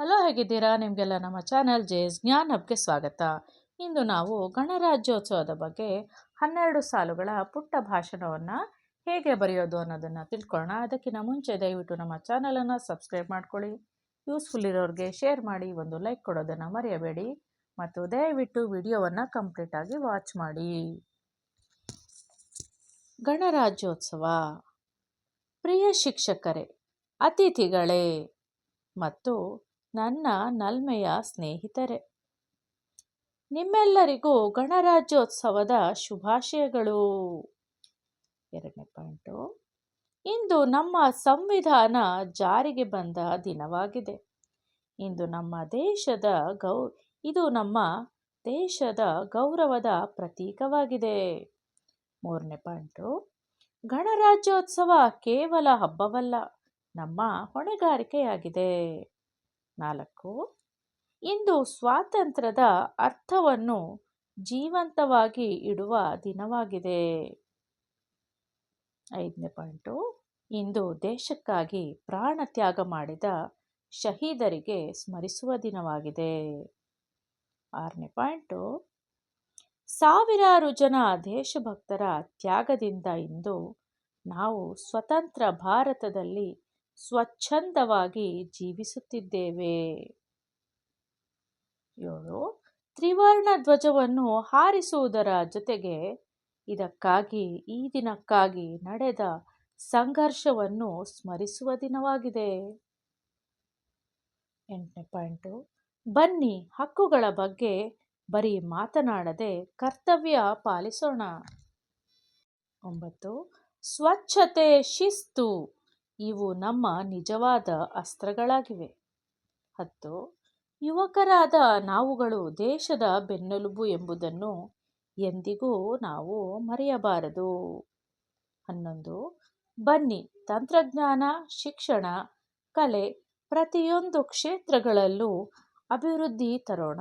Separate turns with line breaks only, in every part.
Hello, ಹೇಗಿದ್ದೀರಾ? ನಿಮಗೆಲ್ಲ ನಮ್ಮ ಚಾನಲ್ ಜೇಸ್ ಜ್ಞಾನ್ ಹಬ್ಗೆ ಸ್ವಾಗತ. ಇಂದು ನಾವು ಗಣರಾಜ್ಯೋತ್ಸವದ ಬಗ್ಗೆ ಹನ್ನೆರಡು ಸಾಲುಗಳ ಪುಟ್ಟ ಭಾಷಣವನ್ನು ಹೇಗೆ ಬರೆಯೋದು ಅನ್ನೋದನ್ನು ತಿಳ್ಕೊಳ್ಳೋಣ. ಅದಕ್ಕಿಂತ ಮುಂಚೆ ದಯವಿಟ್ಟು ನಮ್ಮ ಚಾನಲನ್ನು ಸಬ್ಸ್ಕ್ರೈಬ್ ಮಾಡ್ಕೊಳ್ಳಿ. ಯೂಸ್ಫುಲ್ ಇರೋರಿಗೆ ಶೇರ್ ಮಾಡಿ, ಒಂದು ಲೈಕ್ ಕೊಡೋದನ್ನು ಮರೆಯಬೇಡಿ ಮತ್ತು ದಯವಿಟ್ಟು ವಿಡಿಯೋವನ್ನು ಕಂಪ್ಲೀಟಾಗಿ ವಾಚ್ ಮಾಡಿ. ಗಣರಾಜ್ಯೋತ್ಸವ. ಪ್ರಿಯ ಶಿಕ್ಷಕರೇ, ಅತಿಥಿಗಳೇ ಮತ್ತು ನನ್ನ ನಲ್ಮೆಯ ಸ್ನೇಹಿತರೆ, ನಿಮ್ಮೆಲ್ಲರಿಗೂ ಗಣರಾಜ್ಯೋತ್ಸವದ ಶುಭಾಶಯಗಳು. ಎರಡನೇ ಪಾಯಿಂಟು, ಇಂದು ನಮ್ಮ ಸಂವಿಧಾನ ಜಾರಿಗೆ ಬಂದ ದಿನವಾಗಿದೆ. ಇಂದು ನಮ್ಮ ದೇಶದ ಗೌ, ಇದು ನಮ್ಮ ದೇಶದ ಗೌರವದ ಪ್ರತೀಕವಾಗಿದೆ. ಮೂರನೇ ಪಾಯಿಂಟು, ಗಣರಾಜ್ಯೋತ್ಸವ ಕೇವಲ ಹಬ್ಬವಲ್ಲ, ನಮ್ಮ ಹೊಣೆಗಾರಿಕೆಯಾಗಿದೆ. ನಾಲ್ಕು. ಇಂದು ಸ್ವಾತಂತ್ರ್ಯದ ಅರ್ಥವನ್ನು ಜೀವಂತವಾಗಿ ಇಡುವ ದಿನವಾಗಿದೆ. ಐದನೇ ಪಾಯಿಂಟು. ಇಂದು ದೇಶಕ್ಕಾಗಿ ಪ್ರಾಣ ತ್ಯಾಗ ಮಾಡಿದ ಶಹೀದರಿಗೆ ಸ್ಮರಿಸುವ ದಿನವಾಗಿದೆ. ಆರನೇ ಪಾಯಿಂಟು. ಸಾವಿರಾರು ಜನ ದೇಶಭಕ್ತರ ತ್ಯಾಗದಿಂದ ಇಂದು ನಾವು ಸ್ವತಂತ್ರ ಭಾರತದಲ್ಲಿ ಸ್ವಚ್ಛಂದವಾಗಿ ಜೀವಿಸುತ್ತಿದ್ದೇವೆ. ಏಳು, ತ್ರಿವರ್ಣ ಧ್ವಜವನ್ನು ಹಾರಿಸುವುದರ ಜೊತೆಗೆ ಇದಕ್ಕಾಗಿ, ಈ ದಿನಕ್ಕಾಗಿ ನಡೆದ ಸಂಘರ್ಷವನ್ನು ಸ್ಮರಿಸುವ ದಿನವಾಗಿದೆ. ಎಂಟನೇ ಪಾಯಿಂಟು, ಬನ್ನಿ ಹಕ್ಕುಗಳ ಬಗ್ಗೆ ಬರೀ ಮಾತನಾಡದೆ ಕರ್ತವ್ಯ ಪಾಲಿಸೋಣ. ಒಂಬತ್ತು, ಸ್ವಚ್ಛತೆ ಶಿಸ್ತು. ಇವು ನಮ್ಮ ನಿಜವಾದ ಅಸ್ತ್ರಗಳಾಗಿವೆ. ಹತ್ತು, ಯುವಕರಾದ ನಾವುಗಳು ದೇಶದ ಬೆನ್ನೆಲುಬು ಎಂಬುದನ್ನು ಎಂದಿಗೂ ನಾವು ಮರೆಯಬಾರದು. ಹನ್ನೊಂದು, ಬನ್ನಿ, ತಂತ್ರಜ್ಞಾನ, ಶಿಕ್ಷಣ, ಕಲೆ ಪ್ರತಿಯೊಂದು ಕ್ಷೇತ್ರಗಳಲ್ಲೂ ಅಭಿವೃದ್ಧಿ ತರೋಣ.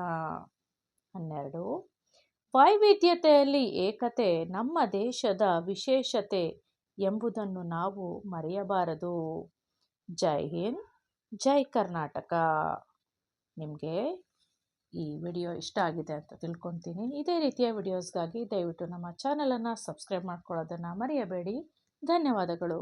ಹನ್ನೆರಡು ವೈವಿಧ್ಯತೆಯಲ್ಲಿ ಏಕತೆ ನಮ್ಮ ದೇಶದ ವಿಶೇಷತೆ ಎಂಬುದನ್ನು ನಾವು ಮರೆಯಬಾರದು. ಜೈ ಹಿಂದ್, ಜೈ ಕರ್ನಾಟಕ. ನಿಮಗೆ ಈ ವಿಡಿಯೋ ಇಷ್ಟ ಆಗಿದೆ ಅಂತ ತಿಳ್ಕೊತೀನಿ. ಇದೇ ರೀತಿಯ ವಿಡಿಯೋಸ್ಗಾಗಿ ದಯವಿಟ್ಟು ನಮ್ಮ ಚಾನಲನ್ನು ಸಬ್ಸ್ಕ್ರೈಬ್ ಮಾಡ್ಕೊಳ್ಳೋದನ್ನು ಮರೆಯಬೇಡಿ. ಧನ್ಯವಾದಗಳು.